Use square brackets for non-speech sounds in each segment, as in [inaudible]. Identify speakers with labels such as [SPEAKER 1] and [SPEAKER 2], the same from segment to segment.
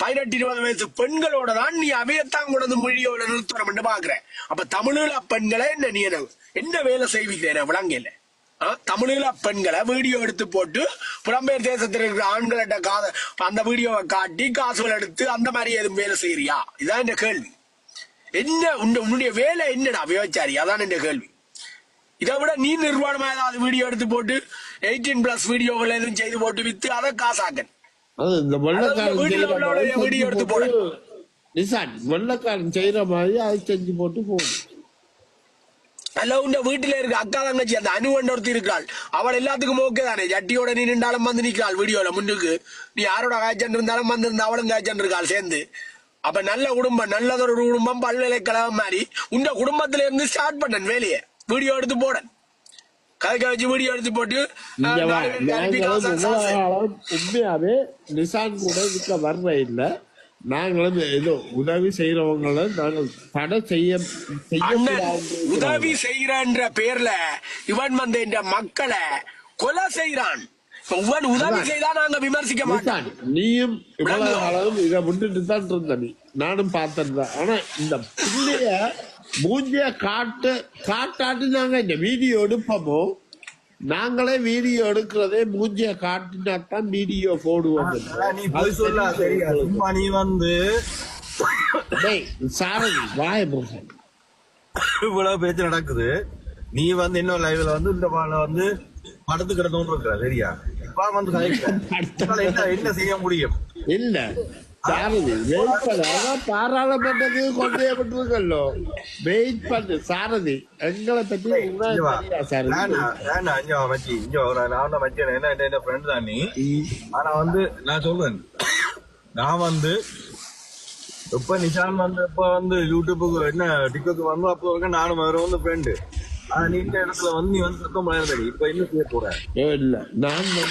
[SPEAKER 1] பதினெட்டு இருபது வயசு பெண்களோட தான் நீ அவையத்தான் கொண்டது மொழியோட நிறுத்தணும் பாக்குறேன். அப்ப தமிழீழ பெண்களை என்ன நீ என்ன என்ன வேலை செய்வீங்க விளங்கல தமிழீழ பெண்களை வீடியோ எடுத்து போட்டு புலம்பெயர் தேசத்தில் இருக்கிற ஆண்களிட்ட காத அந்த வீடியோவை காட்டி காசுகள் எடுத்து அந்த மாதிரி எதுவும் வேலை செய்யறியா? இதான் இந்த கேள்வி. என்ன உன் உன்னுடைய வேலை என்னடா? விவச்சாரி அதான் இந்த கேள்வி. இதை விட நீ நிர்வாணமா ஏதாவது வீடியோ எடுத்து போட்டு எயிட்டீன் பிளஸ் வீடியோவில் எதுவும் செய்து போட்டு வித்து அதை காசாக்கன்.
[SPEAKER 2] அது இந்த வெள்ளக்காரன் செய்யற மாதிரி
[SPEAKER 1] வீடியோ
[SPEAKER 2] செஞ்சு
[SPEAKER 1] எடுத்து
[SPEAKER 2] போட்டு நிசான் வெள்ளக்காரன் செய்யற மாதிரி அதை செஞ்சு போட்டு போகுது
[SPEAKER 1] அல்ல உண்ட வீட்டுல இருக்க அக்கா தங்கச்சி அந்த அனுவன் ஒருத்தி இருக்காள் அவள் எல்லாத்துக்கும் ஓகே தானே? ஜட்டியோட நீ நின்றாலும் வந்து நிக்கிறாள் வீடியோல முன்னுக்கு. நீ யாரோட காய்ச்சல் இருந்தாலும் வந்து இருந்தா அவளும் காய்ச்சல் இருக்காள் சேர்ந்து. அப்ப நல்ல குடும்பம் நல்லதொரு குடும்பம் பல்கலைக்கழகம் மாதிரி. உண்ட குடும்பத்துல இருந்து ஸ்டார்ட் பண்ணன் வேலையை வீடியோ எடுத்து போடன் கதைக்க வச்சு வீடியோ எடுத்து போட்டு
[SPEAKER 2] உண்மையாவே நிசான் கூட இதுக்கு வர்ற இல்ல. நாங்களும் ஏதோ உதவி செய்யறவங்கள நாங்கள் தடை செய்ய
[SPEAKER 1] உதவி செய்யறன்ற பேர்ல இவன் வந்து இந்த மக்களை கொலை செய்யறான் இவன் உதவி செய்தா நாங்க விமர்சிக்க மாட்டோம்.
[SPEAKER 2] நிசான் நீயும் இவ்வளவு காலம் இதை விட்டுட்டு தான் இருந்த நீ. நானும் பார்த்ததுதான். ஆனா இந்த பிள்ளைய மூஞ்சிய காட்டு காட்டாட்டி நாங்க இந்த வீடியோ எடுப்போமோ? நாங்களே வீடியோ எடுக்கிறதே மூஞ்சிய காட்டினா தான் வீடியோ போடுவோம்.
[SPEAKER 3] நீ வந்து
[SPEAKER 2] சாரதி வாய
[SPEAKER 3] இவ்வளவு பேச்சு நடக்குது. நீ வந்து இன்னும் லைவ்ல வந்து இந்த பால வந்து படத்து கிடந்தோன்னு இருக்கிற சரியா? இப்ப வந்து என்ன என்ன செய்ய முடியும்?
[SPEAKER 2] இல்ல. சாரதி பாராளுமன்றத்துக்கு கொண்டே விட்டுருக்கல்லோ வெயிட் பண்ணு சாரதி. எங்களை பத்தி
[SPEAKER 3] மச்சி, வா. நான் தான் மச்சி, என்ன என்ன friend தான் நீ. ஆனா வந்து நான் சொல்றேன். நான் வந்து இப்ப நிஷான் வந்து இப்ப வந்து யூடியூபுக்கு என்ன டிக்டாக் வந்து அப்போ வரைக்கும் நானும் வேற வந்து ஃப்ரெண்டு ஆனா நீ இந்த இடத்துல வந்து நீ வந்து சுத்தம் பண்ணி இப்ப என்ன செய்ய போற?
[SPEAKER 2] ஏ, இல்ல. நான் வந்து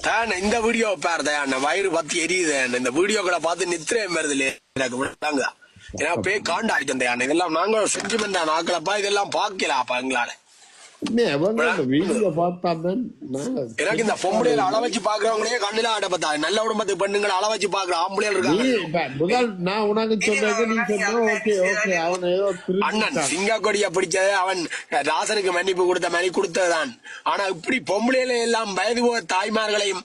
[SPEAKER 1] தான் இந்த வீடியோ பேர் தயாண்ண வயிறு பார்த்து எரியுது இந்த வீடியோக்களை பார்த்து நித்திரே வருது எனக்கு விட்டாங்க ஏன்னா பே காண்ட ஆயிட்டேன் தயாண்ண இதெல்லாம் நாங்க சென்டிமெண்டா நாக்களப்பா இதெல்லாம் பாக்கலாப்பா எங்களால. எனக்கு இந்த பொம்பளையில அள வச்சு பாக்குறவங்களே கண்ணுல ஆட பார்த்தா நல்ல குடும்பத்து பெண்ணுங்களை அள வச்சு பாக்குற ஆம்பளைகள்
[SPEAKER 2] நீ
[SPEAKER 1] இருக்காங்க.
[SPEAKER 2] இப்ப முதல் நான் உனக்கு சொன்னது நீ சொன்ன ஓகே ஓகே. அவன் ஏதோ
[SPEAKER 1] அண்ணன்
[SPEAKER 2] திருப்பிட்டான்
[SPEAKER 1] சிங்கா கொடிய பிடிச்சது அவன் ராசனுக்கு மன்னிப்பு கொடுத்த மாதிரி கொடுத்ததுதான். ஆனா இப்படி பொம்பளையில எல்லாம் வயது போக தாய்மார்களையும்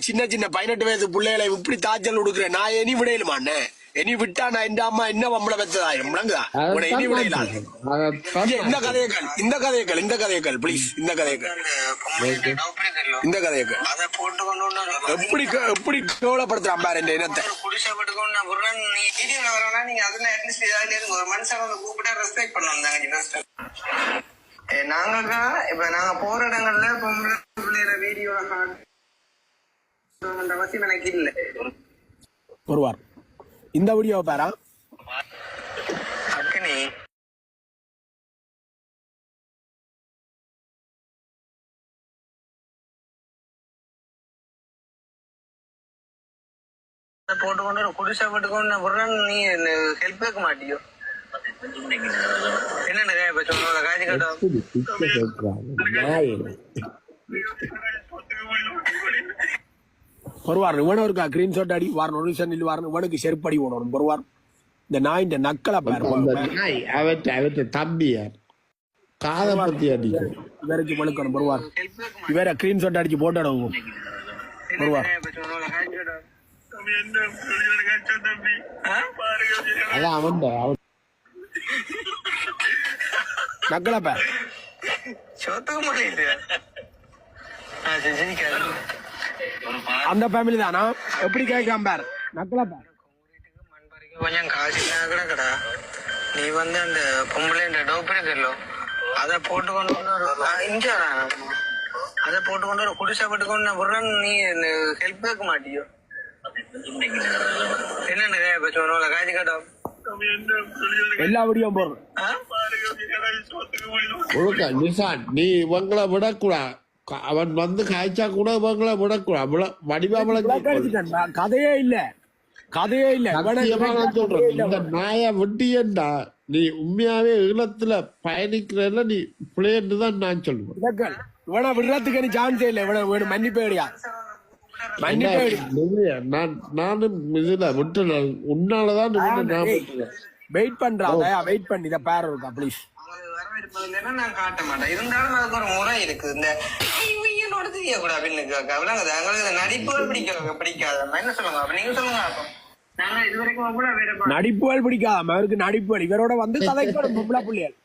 [SPEAKER 1] சின்ன சின்ன பதினெட்டு வயசு பிள்ளைகளையும் இப்படி தாச்சல் கொடுக்குறேன் நான் இனி விடையிலுமா அண்ணே? இனி விட்டா நான் இந்த அம்மா என்ன வம்பளை பெற்றதாயிரும் முழங்குதா உன்னை இனி விடையிலாம் இந்த கதையக்கள் இந்த கதையக்கள் இந்த கதையக்கள் ப்ளீஸ் இந்த கதையக்கள் இந்த கதையக்கள்
[SPEAKER 4] அதை போட்டு கொண்டு வந்தாரு.
[SPEAKER 1] எப்படி க- எப்படி கேவலப்படுத்துறான் பாரு இந்த இனத்தை
[SPEAKER 4] நீங்க இப்ப நாங்க போற இடங்கள்ல பொம்பளை பிள்ளைற வீடியோ அவசியம் எனக்கு இல்ல
[SPEAKER 1] ஒருவார் இந்த வீடியோவை பாரா.
[SPEAKER 4] அக்கனி போட்டு கொண்டு குடிசை போட்டுக்கொண்டு நாள் நீ ஹெல்ப் கேட்க மாட்டியோ? என்ன இப்ப சொன்ன காய்ச்சி கட்டும்
[SPEAKER 1] ஒருவார் இவன இருக்கா கிரீன் ஷாட் அடி வாரணும் ஒரு நிமிஷம் நில்லு வாரணும் இவனுக்கு செருப்படி ஓடணும் ஒருவார் இந்த நாயின் நக்கலை
[SPEAKER 2] அந்த
[SPEAKER 1] பாரு
[SPEAKER 2] நாய் அவற்றை அவற்றை தம்பியார் காத பத்தி அடிக்கும்
[SPEAKER 1] இவருக்கு
[SPEAKER 4] கேட்க மாட்டியோ
[SPEAKER 1] இவரை கிரீன் ஷாட் அடிச்சு போட்டோம் வருவா.
[SPEAKER 4] என்ன இப்ப சொன்ன காய்ச்சி கட்டும்
[SPEAKER 2] அதான் அவன் அவன்
[SPEAKER 1] நக்கலை
[SPEAKER 4] சொத்துக்க முடியல
[SPEAKER 1] அந்த ஃபேமிலி தானா? எப்படி கேட்காம பார். நக்கலை பார்.
[SPEAKER 4] கொஞ்சம் காசு கிடக்கடா நீ வந்து அந்த பொம்பளை இந்த டோப் இருக்குல்ல அதை போட்டு கொண்டு இங்க. அதை போட்டு கொண்டு ஒரு குடிசை போட்டு கொண்டு நாள் நீ ஹெல்ப் கேட்க மாட்டியோ? என்ன நிறைய இப்ப சொன்ன காய்ச்சி கட்டும்
[SPEAKER 1] எல்லா வீடியோவும் போடுறேன்.
[SPEAKER 2] நிசான் நீ இவங்களை விடக்கூடாது. அவன் வந்து காய்ச்சா கூட இவங்களை விடக்கூடாது விட- வடிவாமலை.
[SPEAKER 1] கதையே இல்ல. கதையே இல்ல. இவனை
[SPEAKER 2] சொல்றேன். இந்த நாய வெட்டியண்டா. நீ உண்மையாவே ஈழத்துல பயணிக்கிறதுல நீ பிள்ளைன்னு தான் நான் சொல்லுவேன்.
[SPEAKER 1] இவனை விடுறதுக்கு எனக்கு சான்ஸே இல்லை. இவனை வேணும் மன்னிப்பே கிடையாது மன்னிப்பே கிடையாது
[SPEAKER 2] இல்லையா, நான் நானும் இதுல உன்னாலதான் விட்டு விட்டுறேன்.
[SPEAKER 1] வெயிட் பண்றாங்க வெயிட் பண்ணி. இதை பேர் இருக்கா ப்ளீஸ்
[SPEAKER 4] இல்லைன்னா நான் காட்ட மாட்டேன் இருந்தாலும் அதுக்கு ஒரு முறை இருக்கு இந்த இவங்களோட தெரியக்கூடாது அப்படின்னு கேட்க விளங்குது எங்களுக்கு நடிப்புகள் பிடிக்க பிடிக்காது என்ன சொல்லுங்க அப்ப நீங்க சொல்லுங்க அப்போ கூட
[SPEAKER 1] நடிப்புகள் பிடிக்காம அவருக்கு நடிப்புகள் இவரோட வந்து கதைக்கணும் பொம்பளை பிள்ளைகள்.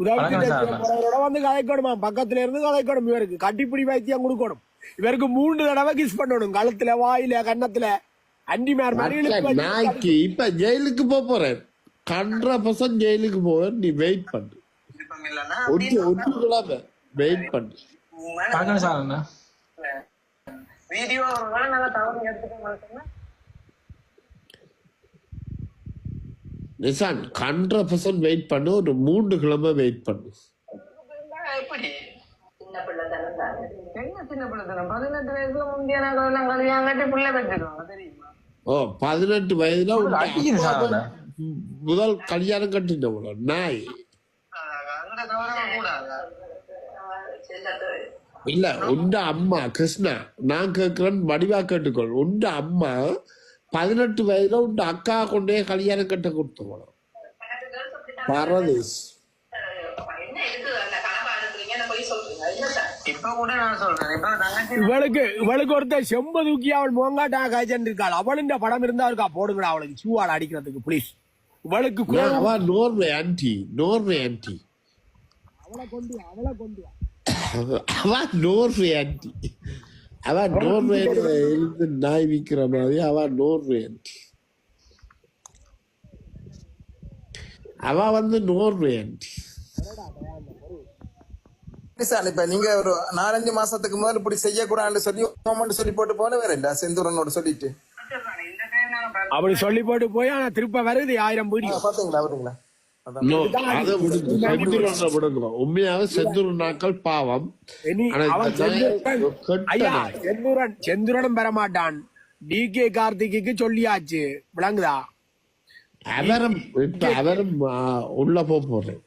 [SPEAKER 1] உதவியோட வந்து கதைக்கணுமா? பக்கத்துல இருந்து கதைக்கணும் இவருக்கு. கட்டிப்பிடி வைத்தியம் கொடுக்கணும். இவருக்கு மூன்று தடவை கிஸ் பண்ணணும். கழுத்துல வாயில கன்னத்துல. அண்டிமார் மாதிரி
[SPEAKER 2] இப்ப ஜெயிலுக்கு போறேன் ஹண்ட்ரட் பர்சன்ட் ஜெயிலுக்கு போவேன் நீ வெயிட் பண்ணு.
[SPEAKER 4] விருப்பம் இல்லைன்னா
[SPEAKER 2] வெயிட் பண்ணு.
[SPEAKER 3] சார் என்ன
[SPEAKER 4] வீடியோ ஒரு வேளை நாங்க தவறு எடுத்துக்க மாட்டோம்னா?
[SPEAKER 2] நிசான் ஹண்ட்ரட் பர்சன்ட் வெயிட் பண்ணு. ஒரு மூன்று கிழமை வெயிட் பண்ணு. ஓ பதினெட்டு வயதுல முதல் கல்யாணம் கட்டினவள நாய்.
[SPEAKER 4] கூடாது
[SPEAKER 2] இல்ல உண்ட அம்மா கிருஷ்ணா நான் கேட்கிறேன் வடிவா கேட்டுக்கொள் உண்ட அம்மா பதினெட்டு வயதுல உண்ட அக்கா கொண்டே கல்யாணம் கட்ட கொடுத்தவளம் பரதேஷ்
[SPEAKER 1] இவளுக்கு இவளுக்கு ஒருத்தர் செம்ப தூக்கி அவள் முகங்காட்டா காய்ச்சல் இருக்காள் அவளும் படம் இருந்தா இருக்கா போடுங்கடா அவளுக்கு சூவாட அடிக்கிறதுக்கு ப்ளீஸ் இவளுக்கு
[SPEAKER 2] நோர்வே ஆன்டி நோர்வே ஆன்டி
[SPEAKER 1] அவளை கொண்டு வா, அவளை கொண்டு வா.
[SPEAKER 2] அவ நோர்வே ஆன்டி அவ நோர்வே இருந்து நாய் விக்கிற மாதிரி அவ நோர்வே ஆன்டி அவ வந்து நோர்வே ஆன்டி
[SPEAKER 5] சார். இப்ப நீங்க ஒரு நாலஞ்சு மாசத்துக்கு முதல்ல இப்படி செய்யக்கூடாதுன்னு சொல்லி ஓமன்னு சொல்லி போட்டு போன வேற இல்ல? செந்தூரனோட சொல்லிட்டு.
[SPEAKER 1] அப்படி சொல்லி போட்டு போய் ஆனா திருப்ப வருது ஆயிரம் வீடியோ
[SPEAKER 5] பாத்தீங்களா வருங்களா
[SPEAKER 2] பாவம்.
[SPEAKER 1] செந்தூரன். செந்தூரனும் டி கே கார்த்திக்கு சொல்லியாச்சு. விளங்குதா?
[SPEAKER 2] அவரும் அவரும் உள்ள போக போறேன்.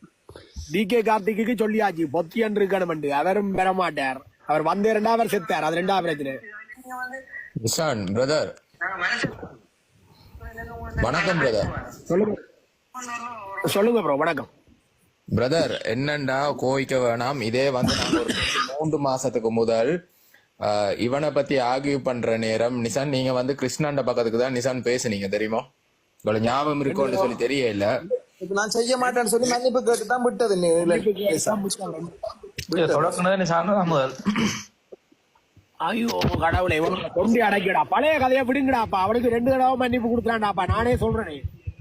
[SPEAKER 1] டி கே கார்த்திக்கு சொல்லியாச்சு. பொத்தியன் இருக்கணும் அவரும் பெற மாட்டார். அவர் வந்தே ரெண்டாவது செத்தார். அது ரெண்டாவது பிரச்சனை.
[SPEAKER 6] நிஷான் பிரதர் வணக்கம் பிரதர்
[SPEAKER 1] சொல்லுங்க. சொல்லுங்க ப்ரோ வணக்கம்.
[SPEAKER 6] பிரதர் என்னண்டா கோவிக்க வேணாம்? இதே வந்து நாங்க ஒரு மூன்று மாசத்துக்கு முதல் இவனை பத்தி ஆகிய பண்ற நேரம் நிசான் நீங்க வந்து கிருஷ்ணாண்ட பக்கத்துக்கு தான் நிசான் பேசுனீங்க தெரியுமா? உங்களுக்கு ஞாபகம் இருக்கும்னு சொல்லி தெரியல.
[SPEAKER 5] இப்ப நான் செய்ய மாட்டேன்னு சொல்லி மன்னிப்பு கேட்டு தான் விட்டது இல்ல.
[SPEAKER 1] ஐயோ கடவுளை கொண்டு அடைக்கடா பழைய கதையை விடுங்கடாப்பா. அவனுக்கு ரெண்டு தடவை மன்னிப்பு கொடுத்துறான்டாப்பா நானே சொல்றேனே.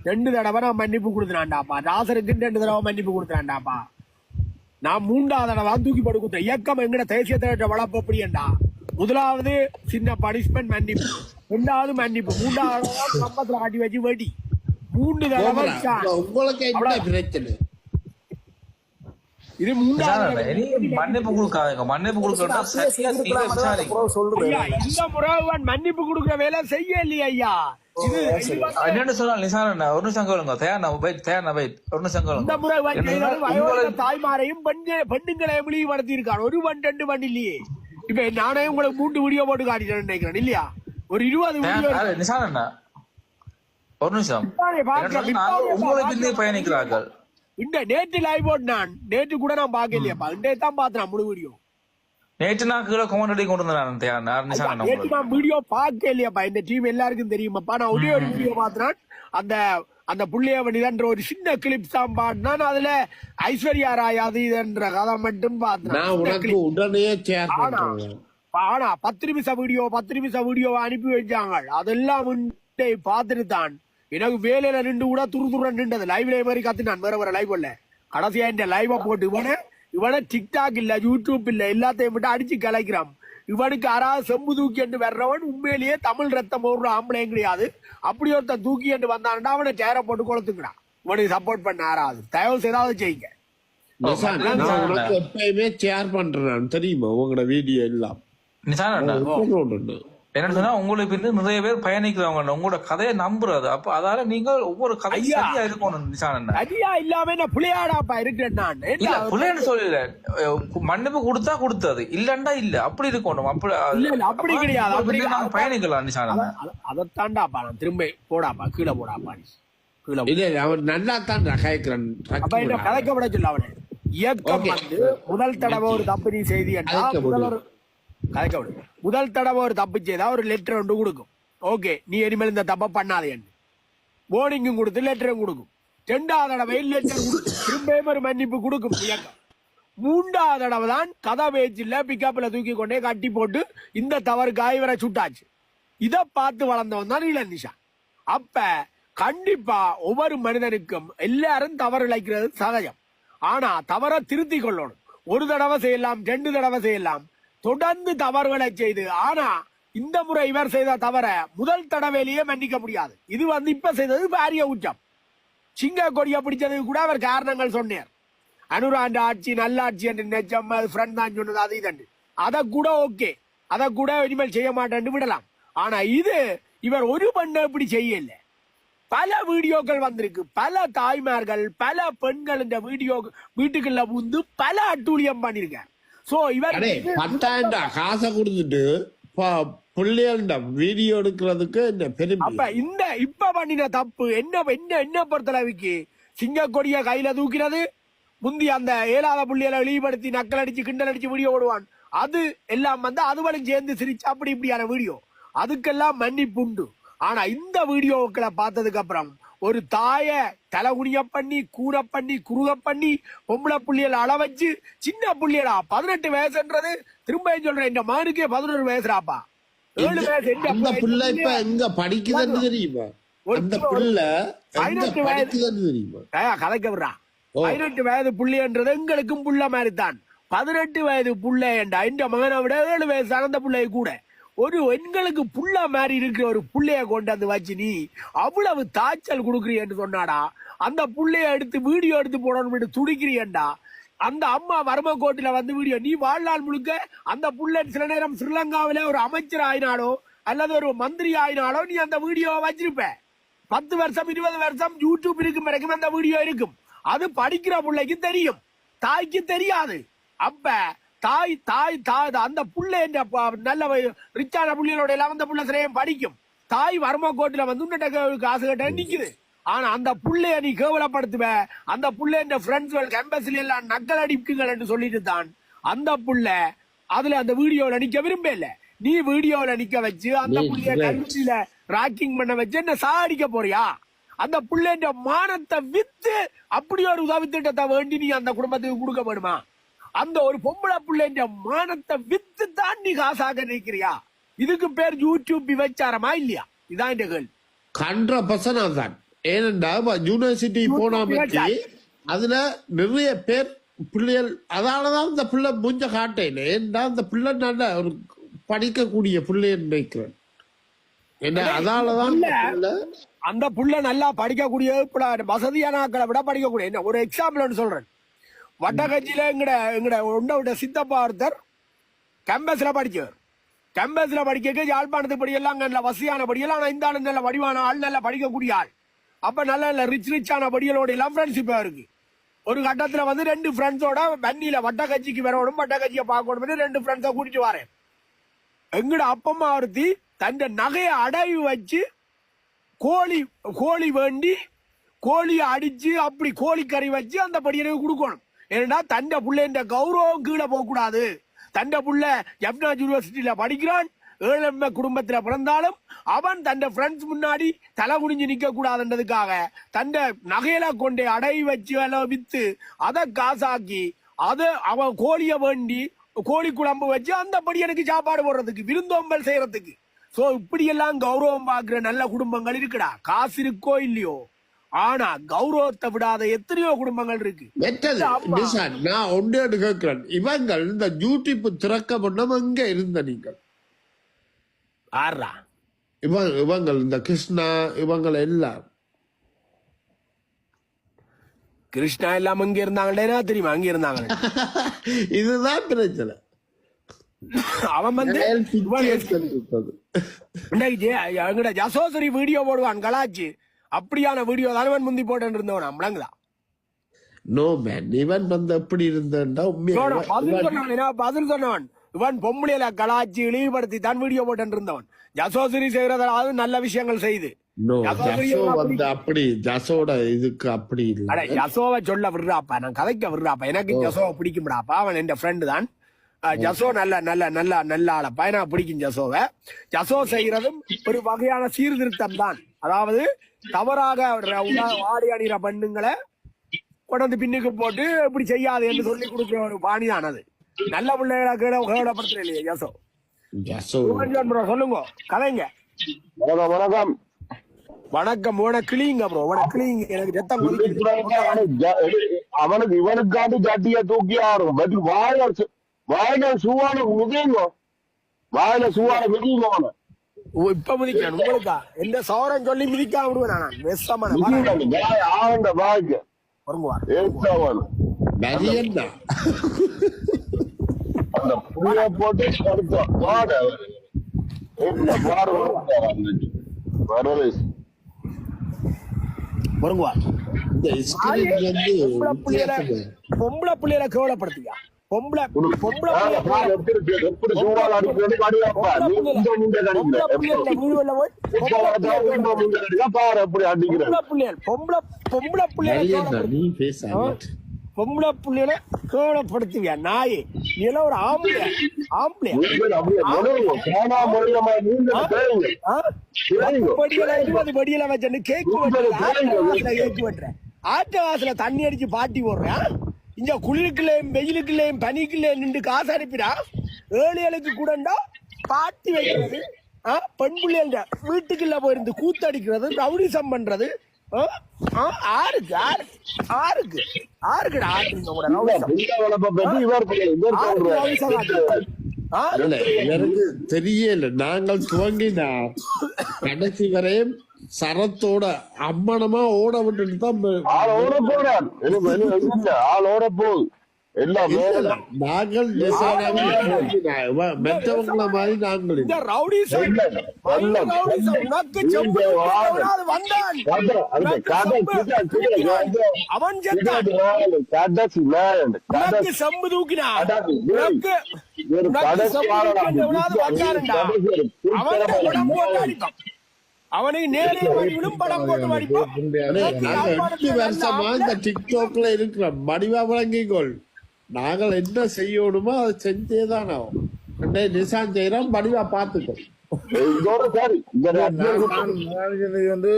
[SPEAKER 1] ரெண்டு தடவை நான் மன்னிப்பு கொடுத்துறான்டாப்பா ராசருக்கு ரெண்டு தடவை மன்னிப்பு கொடுத்துறான்டாப்பா நான் மூன்றாவது தடவை தூக்கி போட்டு கொடுத்தேன். இயக்கம் எங்கட தேசியத்தை வளர்ப்பு எப்படியண்டா முதலாவது சின்ன பனிஷ்மெண்ட் மன்னிப்பு. ரெண்டாவது மன்னிப்பு. மூன்றாவது கம்பத்துல காட்டி வச்சு வெடி மூன்று தடவை.
[SPEAKER 2] உங்களுக்கு
[SPEAKER 1] இது
[SPEAKER 3] மன்னிப்பு கொடுக்காதீங்க. மன்னிப்பு
[SPEAKER 1] இந்த முறை மன்னிப்பு கொடுக்குற வேலை செய்ய இல்லையா ஐயா.
[SPEAKER 3] சொல்லலாம் நிசான் அண்ணா, ஒரு
[SPEAKER 1] இந்த முறை தாய்மாரையும் பெண்ணுங்களையும் இருக்கான் வன் ரெண்டு இல்லையே. இப்ப நானே உங்களுக்கு மூன்று வீடியோ போட்டு காட்டிட்டேன் நினைக்கிறேன் இல்லையா? ஒரு இருபது
[SPEAKER 3] தயார்,
[SPEAKER 1] வீடியோ
[SPEAKER 3] யாரு? நிசான் அண்ணா. ஒரு நிமிஷம்.
[SPEAKER 1] இப்பாரே பார்க்கலாம்,
[SPEAKER 3] என்னன்னா,
[SPEAKER 1] இப்பாரே
[SPEAKER 3] உங்களை
[SPEAKER 1] பார்க்கலாம்.
[SPEAKER 3] பின்னே பயணிக்கிறார்கள்.
[SPEAKER 1] இந்த நேற்று லைவ் போட்டு நான் நேற்று கூட நான் பார்க்கலையாப்பா. இன்றைய தான் பார்த்தேன் முழு வீடியோ.
[SPEAKER 3] நேற்று நான் கீழே கொமெண்ட் கொண்டு வந்தேன்
[SPEAKER 1] நேற்று. நான் வீடியோ பார்க்கலையாப்பா இந்த டீம் எல்லாருக்கும் தெரியுமாப்பா? நான் ஒரே ஒரு வீடியோ பார்த்தேன் அந்த அந்த புள்ளைய வண்டிதான்ற ஒரு சின்ன கிளிப்ஸ் தான் பாடினான் அதுல ஐஸ்வர்யா ராய் அது இதுன்ற கதை மட்டும் பார்த்தேன்.
[SPEAKER 2] உடனே
[SPEAKER 1] ஆனா பத்து நிமிஷம் வீடியோ பத்து நிமிஷம் வீடியோ அனுப்பி வச்சாங்க. அதெல்லாம் முன்னே பார்த்துட்டு தான் எனக்கு வேலையில நின்று கூட துரு துரு நின்றது. லைவ்ல மாதிரி கத்துனான் வேற வேற லைவ் இல்ல. கடைசியா இந்த லைவ போட்டு இவனை இவனை டிக்டாக் இல்ல யூடியூப் இல்ல எல்லாத்தையும் விட்டு அடிச்சு கலைக்கிறான். இவனுக்கு யாராவது செம்பு தூக்கி என்று வர்றவன் உண்மையிலேயே தமிழ் ரத்தம் ஒரு ஆம்பளையும் கிடையாது. அப்படி ஒருத்தன் தூக்கி என்று வந்தான்டா அவனை சேர போட்டு கொளுத்துக்கிறான் இவனுக்கு சப்போர்ட் பண்ண யாராவது. தயவு செய்தாவது செய்யுங்க.
[SPEAKER 2] எப்பயுமே ஷேர் பண்றேன் தெரியுமா? உங்களோட வீடியோ எல்லாம்.
[SPEAKER 7] என்னன்னு சொன்னா உங்களுக்கு வந்து நிறைய பேர் பயணிக்கிறவங்க உங்களோட கதையை நம்புறது அப்ப அதால நீங்க ஒவ்வொரு கதையும்
[SPEAKER 1] ஐயா.
[SPEAKER 7] சரியா இருக்கணும் நிசான்
[SPEAKER 1] சரியா இல்லாம என்ன புளியாடாப்பா இருக்கிறேன் நான்?
[SPEAKER 7] இல்ல
[SPEAKER 1] என்ன
[SPEAKER 7] புள்ளைன்னு சொல்லல. மன்னிப்பு கொடுத்தா கொடுத்தது. இல்லன்னா இல்ல. அப்படி இருக்கணும். அப்படி
[SPEAKER 1] இல்ல, இல்ல, அப்படி
[SPEAKER 7] அப்ப
[SPEAKER 1] கிடையாது, அப்படி
[SPEAKER 7] நாங்க பயணிக்கலாம் நிசான்
[SPEAKER 1] அதைத்தாண்டாப்பா நான் திரும்ப போடாப்பா கீழே போடாப்பா நீ. கீழே போ.
[SPEAKER 2] இல்ல அவன் நல்லா தான் கேட்கிறான்
[SPEAKER 1] அப்ப என்ன கதைக்க விட சொல்ல அவனை. இயக்கம். வந்து முதல் தடவை ஒரு தப்பு நீ செய்தி ஒரு கதைக்க முதல் தடவை ஒரு தப்பு செய்தால் ஒரு லெட்டர் ஒன்று கொடுக்கும். ஓகே நீ இனிமேல் இந்த தப்பை பண்ணாதேன்னு வார்னிங்கும் கொடுத்து லெட்டரும் கொடுக்கும். ரெண்டாவது தடவை லெட்டர் கொடுக்கும். திரும்பவும் ஒரு மன்னிப்பு கொடுக்கும். இயக்கம். மூன்றாவது தடவை தான் கதை பேச்சில் பிக்கப்பில் தூக்கி கொண்டே கட்டி போட்டு இந்த தவறுக்காக இவரை சுட்டாச்சு. இதை பார்த்து வளர்ந்தவன் தான் இளநிஷா அப்போ அப்ப கண்டிப்பா ஒவ்வொரு மனிதனுக்கும் எல்லாரும் தவறு இழைக்கிறது சகஜம். ஆனா தவற திருத்தி கொள்ளணும். ஒரு தடவை செய்யலாம் ரெண்டு தடவை செய்யலாம். தொடர்ந்து தவறுகளை செய்து. ஆனா இந்த முறை இவர் செய்த தவற முதல் தடவையிலேயே மன்னிக்க முடியாது. இது வந்து இப்ப செய்தது பாரிய உச்சம் சிங்க கொடியை பிடிச்சதுக்கு கூட அவர் காரணங்கள் சொன்னார். அனுராண்ட ஆட்சி நல்லாட்சி என்று நெச்சம் ஃப்ரெண்ட் தான் சொன்னது அது இதண்டு அதை கூட ஓகே. அதை கூட இனிமேல் செய்ய மாட்டேன்னு விடலாம். ஆனா இது இவர் ஒரு பண்ண இப்படி செய்யல. பல வீடியோக்கள் வந்திருக்கு. பல தாய்மார்கள் பல பெண்கள் இந்த வீடியோ வீட்டுக்குள்ள புந்து பல அட்டூழியம் பண்ணிருக்கார். சோ இவர்
[SPEAKER 2] ரூபாய் காசை கொடுத்துட்டு பிள்ளைகள்ட வீடியோ எடுக்கிறதுக்கு என்ன பெருமை.
[SPEAKER 1] அப்ப இந்த இப்ப பண்ணின தப்பு என்ன என்ன என்ன பொறுத்தளவுக்கு? சிங்க கொடிய கையில தூக்கிறது முந்தி அந்த ஏழாத புள்ளிகளை இழிவுபடுத்தி நக்கல் அடிச்சு கிண்டல் அடிச்சு வீடியோ போடுவான். அது எல்லாம் வந்து அதுவளும் சேர்ந்து சிரிச்சு அப்படி இப்படியான வீடியோ. அதுக்கெல்லாம் மன்னிப்பு உண்டு. ஆனா இந்த வீடியோக்களை பார்த்ததுக்கு அப்புறம் ஒரு தாய தலைகுனிய பண்ணி கூற பண்ணி குறுக பண்ணி பொம்பளை புள்ளியல அள வச்சு சின்ன புள்ளியடா பதினெட்டு வயசுன்றது திரும்ப சொல்றேன்? இந்த மகனுக்கே பதினொரு வயசுடாப்பா. ஏழு வயசு
[SPEAKER 2] அந்த பிள்ளை இப்ப எங்க படிக்குதுன்னு தெரியுமா? அந்த பிள்ளை தெரியுமா?
[SPEAKER 1] கதைக்க விடுறா. பதினெட்டு வயது புள்ளைன்றது எங்களுக்கும் புள்ள மாதிரி தான் பதினெட்டு வயது புள்ளை என்றா இந்த மகனை விட ஏழு வயசு அந்த புள்ளை கூட. ஒரு எங்களுக்கு புள்ள மாதிரி இருக்கிற ஒரு புள்ளைய கொண்டாந்து வச்சு நீ அவ்வளவு தாய்ச்சல் கொடுக்குறியன்னு சொன்னாடா. அந்த புள்ளைய எடுத்து வீடியோ எடுத்து போடணும்னு துடிக்கிறியண்டா. அந்த அம்மா வர்மக்கோட்டில வந்து வீடியோ நீ வாழ்நாள் முழுக்க அந்த புள்ள சில நேரம் ஸ்ரீலங்காவில ஒரு அமைச்சர் ஆயினாலோ அல்லது ஒரு மந்திரி ஆயினாலோ நீ அந்த வீடியோவை வச்சிருப்ப. பத்து வருஷம் இருபது வருஷம் யூடியூப் இருக்கும் வரைக்கும் அந்த வீடியோ இருக்கும். அது படிக்கிற பிள்ளைக்கு தெரியும். தாய்க்கு தெரியாது. அப்ப தாய் தாய் தாய் அந்த புள்ள நல்ல ரிச்சான புள்ளைகளோட எல்லாம் அந்த புள்ள சிறையும் படிக்கும். தாய் வர்ம கோட்டில வந்து காசு கேட்ட நிக்குது. ஆனா அந்த புள்ளைய நீ கேவலப்படுத்துவ. அந்த புள்ள என்ற ஃப்ரெண்ட்ஸ் கேம்பஸ்ல எல்லாம் நக்கல் அடிக்குங்கள் என்று சொல்லிட்டு தான் அந்த புள்ள அதுல அந்த வீடியோல நிக்க விரும்பல நீ வீடியோல நிக்க வச்சு அந்த புள்ளைய. கல்லூரியில ராக்கிங் பண்ண வச்சு என்ன சாடிக்க போறியா? அந்த புள்ளைன்ற மானத்தை வித்து அப்படி ஒரு உதவி திட்டத்தை வேண்டி நீ அந்த குடும்பத்துக்கு கொடுக்க வேணுமா? அந்த ஒரு பொம்பளை புள்ளைன்ற மானத்தை வித்து தான் நீ காசாக நினைக்கிறியா? இதுக்கு பேர் யூடியூப் விபச்சாரமா இல்லையா? இதான் இந்த கேள்வி.
[SPEAKER 2] ஹண்ட்ரட் பர்சன்ட் அதான் ஏனென்றா யூனிவர்சிட்டி போனா பற்றி அதுல நிறைய பேர் பிள்ளைகள் அதனாலதான் இந்த பிள்ளை மூஞ்ச காட்டேன். ஏன்டா அந்த பிள்ளை நல்ல ஒரு படிக்கக்கூடிய பிள்ளைன்னு நினைக்கிறேன். என்ன அதனாலதான் இந்த பிள்ளை
[SPEAKER 1] அந்த புள்ள நல்லா படிக்கக்கூடிய புள்ள- வசதியான விட படிக்கக்கூடிய. என்ன ஒரு எக்ஸாம்பிள் சொல்றேன். வட்டக்கட்சியில எங்கட எங்கட உண்ட விட்ட சித்தப்பா ஒருத்தர் கேம்பஸ்ல படிச்சவர். கேம்பஸ்ல படிக்க யாழ்ப்பாணத்து படியெல்லாம் நல்ல வசதியான படியெல்லாம் ஆனால் இந்த ஆளு நல்ல வடிவான ஆள் நல்ல படிக்கக்கூடிய ஆள். அப்ப நல்ல நல்ல ரிச் ரிச்சான படிகளோட எல்லாம் ஃப்ரெண்ட்ஷிப்பா இருக்கு ஒரு கட்டத்துல வந்து ரெண்டு ஃப்ரெண்ட்ஸோட வண்டியில வட்டக்கட்சிக்கு வரணும் வட்டக்கட்சியை பார்க்கணும் ரெண்டு ஃப்ரெண்ட்ஸை கூட்டிட்டு வரேன். எங்கட அப்பம்மா ஒருத்தி தன் நகையை அடைவு வச்சு கோழி கோழி வேண்டி கோழியை அடிச்சு அப்படி கோழி கறி வச்சு அந்த படியனுக்கு கொடுக்கணும். ஏன்னா தண்ட புள்ள கௌரவம் கீழே போக கூடாது தண்ட புள்ள ஜப்னாஜ் யூனிவர்சிட்டியில படிக்கிறான். ஏழமை குடும்பத்துல பிறந்தாலும் அவன் தன் ஃப்ரெண்ட்ஸ் முன்னாடி தலை குனிஞ்சு நிக்க கூடாதுன்றதுக்காக தன் நகையில கொண்டு அடை வச்சு எல்லாம் வித்து அதை காசாக்கி அதை அவன் கோழிய வேண்டி கோழி குழம்பு வச்சு அந்த எனக்கு சாப்பாடு போடுறதுக்கு விருந்தோம்பல் செய்யறதுக்கு. சோ இப்படி எல்லாம் கௌரவம் பாக்குற நல்ல குடும்பங்கள் இருக்குடா. காசு இருக்கோ இல்லையோ? ஆனா கௌரவத்தை விடாத எத்தனையோ குடும்பங்கள் இருக்கு.
[SPEAKER 2] நான் ஒன்று கேட்கிறேன். இவங்கள் இந்த யூடியூப் திறக்க பண்ணம் எங்க இருந்த நீங்கள்?
[SPEAKER 1] ஆறா
[SPEAKER 2] இவங்க இவங்கள் இந்த கிருஷ்ணா இவங்கள் எல்லாம்.
[SPEAKER 1] கிருஷ்ணா எல்லாம் இங்க இருந்தாங்களேனா தெரியுமா? அங்க இருந்தாங்களே. [laughs]
[SPEAKER 2] இதுதான் பிரச்சனை.
[SPEAKER 1] அவன் வந்து எங்கட ஜசோசரி வீடியோ போடுவான் கலாச்சி. அப்படியான வீடியோ தான் இவன் முந்தி போட்டு இருந்தவன் முழங்குதா
[SPEAKER 2] நோ மேன் இவன் வந்து எப்படி இருந்தா
[SPEAKER 1] பதில் சொன்னவன் பதில் சொன்னவன் இவன் பொம்பளையில கலாச்சி இழிவுபடுத்தி தான் வீடியோ போட்டு இருந்தவன் ஜசோசரி செய்யறதாவது நல்ல விஷயங்கள் செய்து. அப்படி-
[SPEAKER 2] ஜசோட இதுக்கு அப்படி இல்லை.
[SPEAKER 1] ஜசோவை சொல்ல விடுறாப்பா. நான் கதைக்க விடுறாப்பா. எனக்கு ஜசோவை பிடிக்கும்டாப்பா. அவன் என் ஃப்ரெண்டு தான். அஹ், ஜசோ நல்ல நல்ல நல்ல நல்ல ஆளப்பா. எனக்கு பிடிக்கும் ஜசோவை. ஜசோ செய்யறதும் ஒரு வகையான சீர்திருத்தம் தான் அதாவது தவறாக ஆடி அணிகிற பெண்ணுங்களை கொண்டாந்து பின்னுக்கு போட்டு இப்படி செய்யாது என்று சொல்லி கொடுக்குற ஒரு பாணி தான் அது. நல்ல பிள்ளைகளை கேட கேடப்படுத்துற இல்லையா ப்ரோ சொல்லுங்க கதைங்க.
[SPEAKER 8] வணக்கம் வணக்கம்.
[SPEAKER 1] வணக்கம் உன கிளிங்க ப்ரோ உன கிளிங்க எனக்கு ரத்தம்.
[SPEAKER 8] அவனுக்கு இவனுக்காண்டு ஜட்டிய தூக்கி ஆடும் வாயில வாயில சூவான மிதிங்க. வாயில சூவான மிதிங்க அவனை.
[SPEAKER 1] இப்ப மிதிக்கிறேன் உங்களுக்கா எந்த சௌரம் சொல்லி மிதிக்காம விடுவேன் நான். வெசமான
[SPEAKER 8] போட்டு
[SPEAKER 2] வித்தியாசமா
[SPEAKER 1] பொம்பளை பிள்ளைகளை கேவலப்படுத்தியா? பொம்பளை பொம்பளை பொம்பளை பிள்ளைகளை கேவலப்படுத்துவியா நாயே. நீ எல்லாம் ஒரு ஆம்பளை ஆம்பளை
[SPEAKER 8] நீங்கள் அப்படியே நுழைவோம் காணா முறையமா நீங்கள் பேருங்க.
[SPEAKER 1] ஆ? பத்து படியில இருபது படியில வச்சு கேக்கு வெட்டுறேன் ஆட்டு வாசல கேக்கு வெட்டுறேன் ஆட்டு வாசல தண்ணி அடிச்சு பாட்டி போடுறேன் இங்க குளிருக்குள்ளேயும் வெயிலுக்குள்ளேயும் பனிக்குள்ளேயும் நின்று காசு அனுப்பிடா. ஏழைகளுக்கு கூடண்டா பாட்டி வைக்கிறது. ஆ, பெண் பிள்ளைங்க வீட்டுக்குள்ள போயிருந்து கூத்தடிக்கிறது ரவுடிசம் பண்றது. ஆருக்கு ஆருக்கு ஆருக்கு ஆருக்குடா ஆட்டுங்க கூட ரவுடிசம்.
[SPEAKER 8] இந்த வளப்பை பத்தி இவர் இவர்
[SPEAKER 1] ஆருக்கு
[SPEAKER 8] சொல்றாரு
[SPEAKER 1] ரவுடிசம் ஆட்டுறது? ஆ?
[SPEAKER 2] இல்ல எனக்கு தெரியல நாங்கள் துவங்கினா கடைசி வரையும் சரத்தோட அம்மனமா ஓட விட்டுட்டு தான் ப-
[SPEAKER 8] ஆள் ஓட போறான். எனக்கு எனக்கு இல்ல. ஆள் ஓட போகுது.
[SPEAKER 2] நாங்கள் மற்றவங்கள மாதிரி நாங்கள்.
[SPEAKER 1] அவன் அவன் நேரே வடிவிலும் படம் போட்டு
[SPEAKER 2] இந்த டிக்டாக்ல இருக்கிறோம். மடிவா விளங்கிக்கொள். நாங்கள் என்ன செய்யணுமோ அதை செஞ்சேதான் ஆகும் அண்டே நிசான் செய்யறோம் மடிவா பார்த்துக்கோ.
[SPEAKER 8] இதோட சரி. இந்த
[SPEAKER 9] வந்து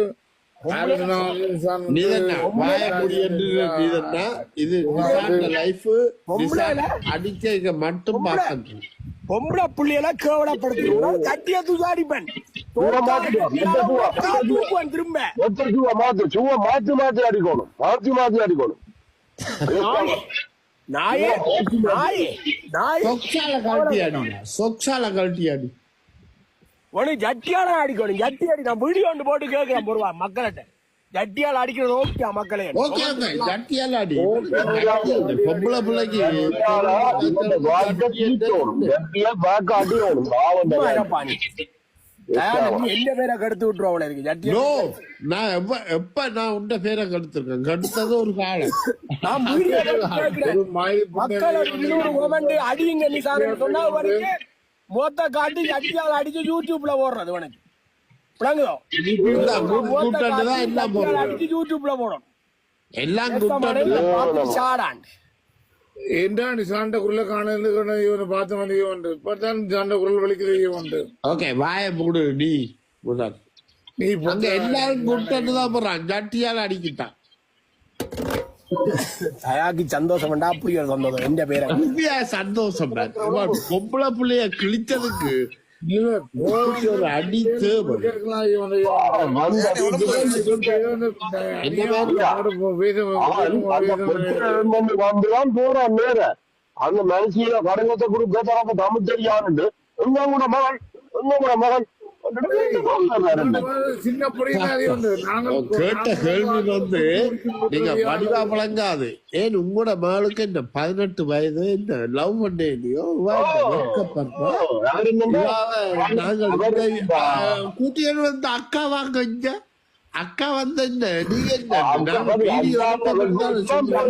[SPEAKER 2] அடிக்க மட்டும்
[SPEAKER 1] பொம்பளை புள்ளியல கேவலப்படுத்துறோம் கட்டிய தூக்குவான் திரும்ப.
[SPEAKER 8] மாத்து. சுவா மாத்தி மாத்தி அடிக்கணும். மாத்தி மாத்தி அடிக்கணும்.
[SPEAKER 1] நாயே. நாயே. நாயே.
[SPEAKER 2] சொக்ஸால கழட்டி அடி சொக்ஸால கழட்டி அடி
[SPEAKER 1] உனக்கு ஜட்டியால அடிக்கணும். ஜட்டி அடி நான் வீடியோ ஒன்று போட்டு கேட்கிறேன் பொருவா மக்கள்கிட்ட. ஜட்டியால அடிக்கிறது ஓகே மக்களே.
[SPEAKER 2] ஓகே ஜட்டியால அடி. பொம்பளை பிள்ளைக்கு
[SPEAKER 1] எந்த பேரை கெடுத்து விட்டுருவோம் இருக்கு ஜட்டியா
[SPEAKER 2] நோ நான் எப்ப எப்ப நான் உண்ட பேரை கெடுத்திருக்கேன்? கெடுத்தது ஒரு காலம்.
[SPEAKER 1] நான் [laughs] மக்கள் அடியுங்க நீ சார் சொன்னா வரைக்கும் மொத்த காட்டி அட்டியால் அடிச்சு யூடியூப்ல போடுறது உனக்கு விளங்குதோ? அடிச்சு யூடியூப்ல போடணும்.
[SPEAKER 2] எல்லாம்
[SPEAKER 1] சாடாண்டு.
[SPEAKER 9] என்றான் சாண்ட குரல காணல இவனை பார்த்து வந்து உண்டு இப்பதான் சாண்ட குரல் வலிக்கிறது உண்டு
[SPEAKER 2] ஓகே வாய மூடு நீ நீ எல்லாரும் குட்டன்னு தான் போறான் அடிக்கிட்டான்.
[SPEAKER 1] தயாக்கு சந்தோஷம் வேண்டா அப்படி ஒரு சந்தோஷம் எந்த பேரை
[SPEAKER 2] சந்தோஷம் பொம்பளை புள்ளைய கிழிச்சதுக்கு ஒரு அடி தேவை
[SPEAKER 8] போறான் நேர அந்த மனுஷியில கடங்கத்தை கொடுக்க தரப்ப தமிழ் தெரியாண்டு எங்க கூட மகன் எங்க கூட மகன்
[SPEAKER 2] கேட்ட கேள்வி வந்து நீங்க வடிவா வழங்காது ஏன் உங்களோட மகளுக்கு என்ன பதினெட்டு வயது என்ன லவ் பண்ண இல்லையோ வெட்கப்படுறா நாங்கள் கூட்டியல் வந்து அக்கா வாங்க அக்கா வந்து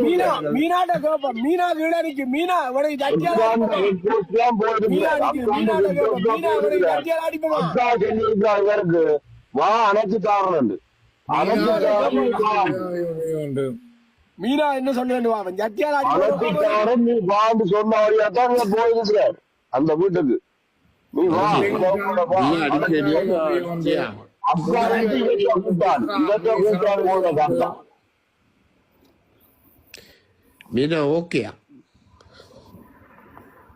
[SPEAKER 1] மீனா மீனாட்ட கேப்ப. மீனா இவனை ஜட்டியால மீனா இவனை ஜட்டியால
[SPEAKER 8] வா அணைச்சு தாரணும்.
[SPEAKER 1] மீனா என்ன சொல்லுவேன் அவன் ஜட்டியால
[SPEAKER 8] அணைச்சு நீ வான்னு சொன்ன வழியா தான் போயிருக்கிறார். அந்த வீட்டுக்கு. நீ வா இவற்றை. இவற்றை போல தான்
[SPEAKER 2] மீனா ஓகேயா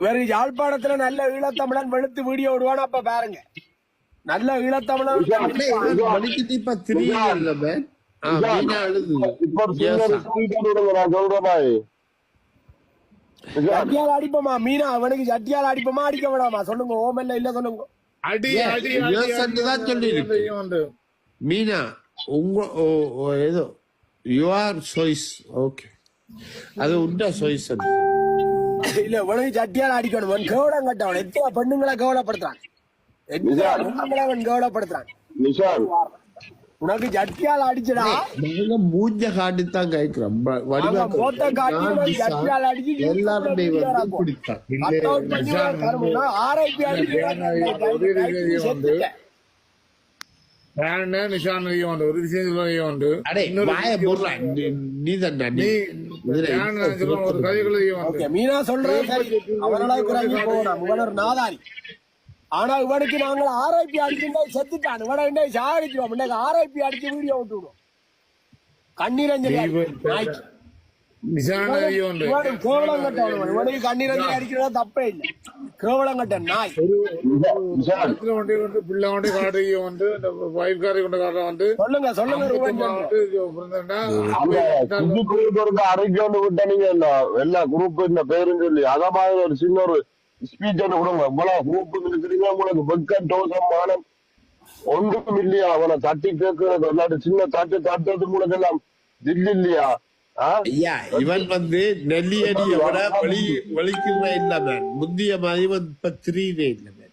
[SPEAKER 1] வேற யாழ்ப்பாணத்துல நல்ல ஈழத்தமிழன் வெளுத்து வீடியோ விடுவான் அப்ப பாருங்க. நல்ல ஈழத்தமிழன். அடிப்போமா மீனா? அவனுக்கு ஜட்டியால அடிப்போமா அடிக்க விடாமா? சொல்லுங்க ஓமெல்ல இல்ல சொல்லுங்க.
[SPEAKER 9] அடி அடி
[SPEAKER 2] யோசனை தான் சொல்லி மீனா உங்க ஓ ஓ, ஏதோ யூ ஆர் சாய்ஸ் ஓகே அது உண்டா சாய்ஸ்
[SPEAKER 1] இல்ல உனக்கு ஜட்டியால அடிக்கணும். கேவலம் கட்டவன். எத்தனை பெண்ணுங்களை கேவலப்படுத்துறான்? எத்தனை பெண்ணுங்களை அவன் கேவலப்படுத்துறான்? உனக்கு ஜட்டியால அடிச்சடா.
[SPEAKER 2] நாங்க மூஞ்ச
[SPEAKER 1] மோத்த காட்டி ஜட்டியால அடிச்சு
[SPEAKER 2] எல்லாருமே வந்து
[SPEAKER 1] அடிச்சு.
[SPEAKER 9] வேணே நிஷான் ஐயா உண்டு ஒரு விஷயம் ஐயா உண்டு
[SPEAKER 2] அடே வாய போடுறான் நீ நீ.
[SPEAKER 9] ஒரு கதைகள் ஐயா
[SPEAKER 1] மீனா இறங்கி போகணும் ஒரு நாதாரி. ஆனா இவனுக்கு நாங்கள் ஆர்ஐபி அடிச்சுட்டா செத்துட்டான். இவனை என்ன சாகடிச்சிருவோம் இன்னைக்கு ஆர்ஐபி அடிச்சு வீடியோ விட்டு விடுவோம். கண்ணீரஞ்சலி கேவலம் கட்டவன் இவனுக்கு கண்ணீரஞ்சலி அடிக்கிறதா தப்பே இல்லை. கேவலம் கட்ட நாய்
[SPEAKER 9] வண்டி வந்து பிள்ளை வண்டி காடு ஐயா உண்டு இந்த வைஃப் காரை கொண்டு காட்டுற வந்து
[SPEAKER 1] சொல்லுங்க சொல்லுங்க.
[SPEAKER 9] வந்து
[SPEAKER 8] அறிக்கை ஒன்று விட்ட நீங்க இந்த எல்லா குரூப் இந்த பேருன்னு சொல்லி அத மாதிரி ஒரு சின்ன ஒரு ஸ்பீச் ஒன்று கொடுங்க இவ்வளவு குரூப் இருக்கிறீங்க உங்களுக்கு வெக்க மானம் ஒன்றும் இல்லையா? அவனை தட்டி கேட்கறது இல்லாட்டி சின்ன தட்டு தட்டுறது உங்களுக்கு எல்லாம் தில்லு இல்லையா?
[SPEAKER 2] ஐயா இவன் வந்து நெல்லியடியை விட வலி வலிக்கிற இல்ல மேன் முந்திய மாதிரி இப்ப திரியிலே இல்ல மேன்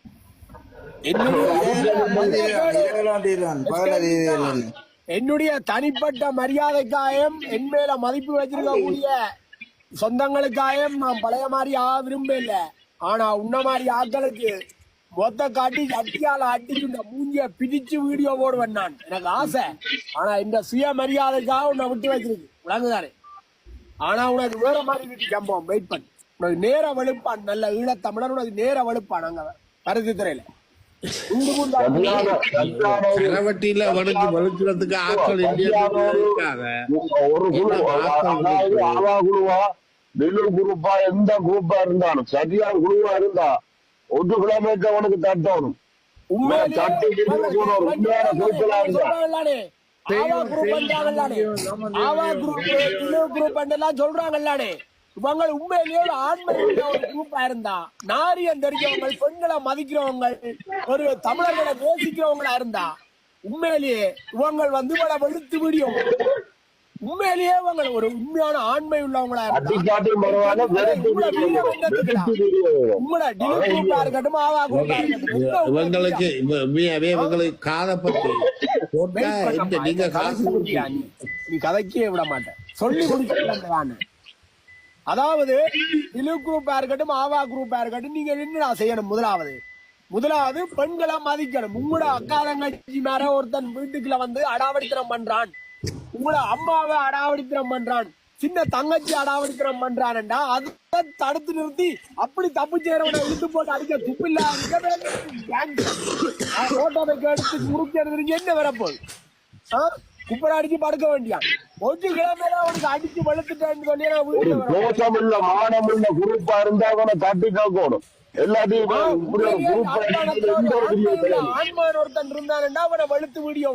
[SPEAKER 1] என்னுடைய என்னுடைய தனிப்பட்ட மரியாதைக்காயம் என் மேல மதிப்பு வச்சிருக்கக்கூடிய சொந்தங்களுக்காயம் நான் பழைய மாதிரி ஆ விரும்ப இல்ல. ஆனா உன்ன மாதிரி ஆட்களுக்கு மொத்த காட்டி சட்டியால அடிச்சு இந்த மூஞ்சிய பிடிச்சு வீடியோ போடுவேன் நான். எனக்கு ஆசை. ஆனா இந்த சுய மரியாதைக்காக உன்னை விட்டு வச்சிருக்கு விளங்குதானே? ஆனா உனக்கு வேற மாதிரி வீட்டு சம்பவம் வெயிட் பண்ணு. உனக்கு நேர வெளுப்பான். நல்ல ஈழத்தமிழர் உனக்கு நேர வெளுப்பான் அங்க பருத்தி துறையில.
[SPEAKER 2] கரவட்டியில அவனுக்கு வலுக்கிறதுக்கு ஆட்கள் இந்தியா
[SPEAKER 8] நெல்லு குரூப்பா எந்த குரூப்பா இருந்தாலும் சரியான குழுவா இருந்தா ஒரு கிலோமீட்டர் அவனுக்கு தட்டணும்.
[SPEAKER 1] இவங்க உண்மையிலேயே ஒரு ஆண்மை ஒரு குரூப்பா இருந்தா நாரியம் தெரிஞ்சவங்க பெண்களை மதிக்கிறவங்க ஒரு தமிழர்களை நேசிக்கிறவங்களா இருந்தா உண்மையிலேயே இவங்க வந்து இவளை வெளுத்து விடியும் உண்மையிலேயே இவங்க ஒரு உண்மையான ஆண்மை உள்ளவங்களா
[SPEAKER 2] இவங்களுக்கு இவ- உண்மையாவே இவங்களுக்கு காதை பத்தி என்ன. நீங்க காசு
[SPEAKER 1] நீ? கதைக்கே விட மாட்டேன். சொல்லி முடிச்சு அதாவது இலு குரூப்பா இருக்கட்டும் ஆவா குரூப்பா இருக்கட்டும் நீங்க என்னடா செய்யணும் முதலாவது? முதலாவது பெண்களை மதிக்கணும். உங்களோட அக்கா தங்கச்சி மேல ஒருத்தன் வீட்டுக்குள்ள வந்து அடாவடித்தனம் பண்றான். உங்களோட அம்மாவை அடாவடித்தனம் பண்றான். சின்ன தங்கச்சி அடாவடித்தனம் பண்றான்டா அதை தடுத்து நிறுத்தி அப்படி தப்பு செய்யறவனை இழுத்து போட்டு அடிக்க துப்பில்ல போட்டோவை எடுத்து முறுக்கிறது என்ன வரப்போகுது ஆ? குப்பரை அடிச்சு படுக்க வேண்டியான் கொஞ்ச கிழமையில அவனுக்கு அடிச்சு வளர்த்துட்டேன்னு சொல்லி
[SPEAKER 8] ஒரு மானம் இல்ல குரூப்பா இருந்தா கூட தட்டி கேட்கணும் எல்லாத்தையும் ஒரு
[SPEAKER 1] ஒரு
[SPEAKER 8] ஒரு
[SPEAKER 1] ஆண்மான் ஒருத்தன் இருந்தான்டா அவனை வெளுத்து வீடியோ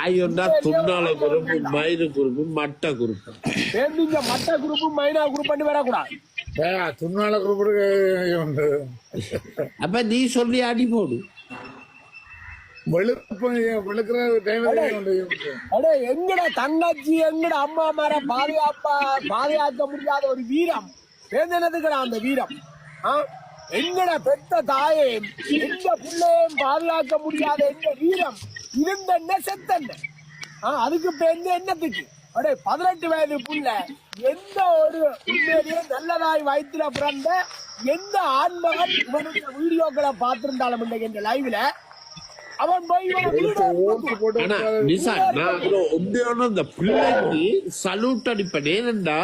[SPEAKER 2] ஆயுண்டா துண்ணால குறுப்பு மயிறு குறுப்பு மட்டை குறுப்பு
[SPEAKER 1] நீங்க மட்ட குரூப் மைனா குரூப் பண்ணி வரக்கூடாது
[SPEAKER 9] துண்ணால குரூப் உண்டு.
[SPEAKER 2] அப்ப நீ சொல்லி அடி போடு.
[SPEAKER 1] எங்கட தங்கச்சி எங்கட அம்மா மார பாதுகாப்பா பாதுகாக்க முடியாத ஒரு வீரம். வேந்தனதுக்குடா அந்த வீரம்? எங்கட பெத்த தாயே எந்த பிள்ளையும் பாதுகாக்க முடியாத எங்க வீரம்? இருந்தென்ன செத்தென்ன ஆ, அதுக்கு இப்ப எந்த எண்ணத்துக்கு? அடே பதினெட்டு வயது புள்ள எந்த ஒரு உண்மையிலேயே நல்லதாய் வயிற்றுல பிறந்த எந்த ஆண்மகன் இவனுடைய வீடியோக்களை பார்த்திருந்தாலும் இன்றைக்கு இந்த லைவ்ல அவன் போய் இவனை
[SPEAKER 2] இந்த பிள்ளைக்கு சல்யூட் அடிப்பேன். ஏனென்றா